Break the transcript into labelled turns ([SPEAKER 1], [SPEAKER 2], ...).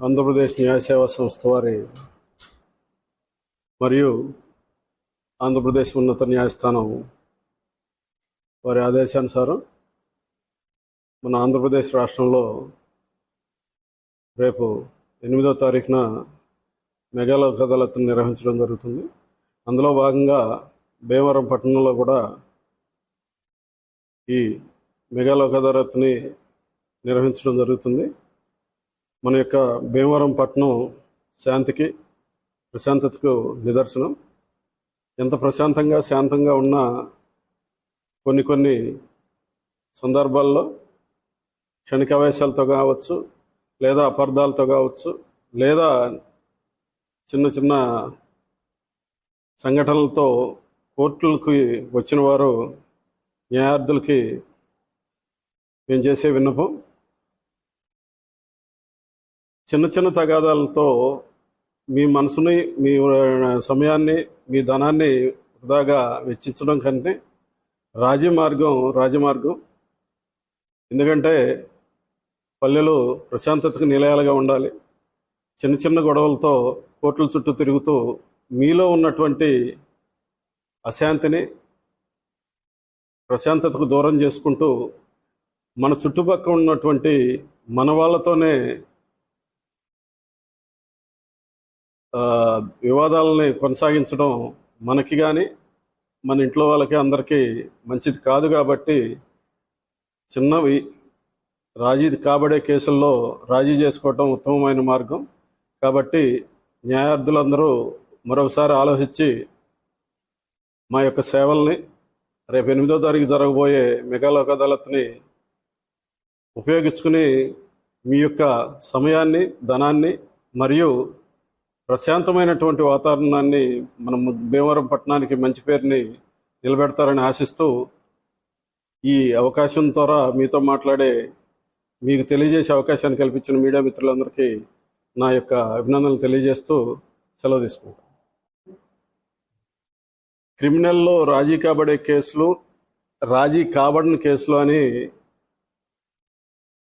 [SPEAKER 1] ఆంధ్రప్రదేశ్ న్యాయసేవా సంస్థ వారి మరియు ఆంధ్రప్రదేశ్ ఉన్నత న్యాయస్థానం వారి ఆదేశానుసారం మన ఆంధ్రప్రదేశ్ రాష్ట్రంలో రేపు ఎనిమిదో తారీఖున మెగాలోక్ అదాలత్ను నిర్వహించడం జరుగుతుంది. అందులో భాగంగా భీమవరం పట్టణంలో కూడా ఈ మెగాలోక్ అదాలత్ని నిర్వహించడం జరుగుతుంది. మన యొక్క భీమవరం పట్టణం శాంతికి ప్రశాంతతకు నిదర్శనం. ఎంత ప్రశాంతంగా శాంతంగా ఉన్న కొన్ని కొన్ని సందర్భాల్లో క్షణికావేశాలతో కావచ్చు లేదా అపార్థాలతో కావచ్చు లేదా చిన్న చిన్న సంఘటనలతో కోర్టులకి వచ్చిన వారు న్యాయార్థులకి మేము చేసే విన్నపం. చిన్న చిన్న తగాదాలతో మీ మనసుని మీ సమయాన్ని మీ ధనాన్ని వృధాగా వెచ్చించడం కంటే రాజీ మార్గం రాజమార్గం. ఎందుకంటే పల్లెలు ప్రశాంతతకు నిలయాలుగా ఉండాలి. చిన్న చిన్న గొడవలతో కోట్ల చుట్టూ తిరుగుతూ మీలో ఉన్నటువంటి అశాంతిని ప్రశాంతతకు దూరం చేసుకుంటూ మన చుట్టుపక్కల ఉన్నటువంటి మన వాళ్ళతోనే వివాదాలని కొనసాగించడం మనకి కానీ మన ఇంట్లో వాళ్ళకి అందరికీ మంచిది కాదు కాబట్టి చిన్నవి రాజీ కాబడే కేసుల్లో రాజీ చేసుకోవటం ఉత్తమమైన మార్గం. కాబట్టి న్యాయార్థులందరూ మరొకసారి ఆలోచించి మా యొక్క సేవల్ని రేపు ఎనిమిదో తారీఖు జరగబోయే మెగాలోక అదాలత్ని ఉపయోగించుకుని మీ యొక్క సమయాన్ని ధనాన్ని మరియు ప్రశాంతమైనటువంటి వాతావరణాన్ని మనం భీమవరం పట్టణానికి మంచి పేరుని నిలబెడతారని ఆశిస్తూ ఈ అవకాశం ద్వారా మీతో మాట్లాడే మీకు తెలియజేసే అవకాశాన్ని కల్పించిన మీడియా మిత్రులందరికీ నా యొక్క అభినందనలు తెలియజేస్తూ సెలవు తీసుకుంటాను క్రిమినల్లో రాజీ కాబడే కేసులు రాజీ కాబడిన కేసులు అని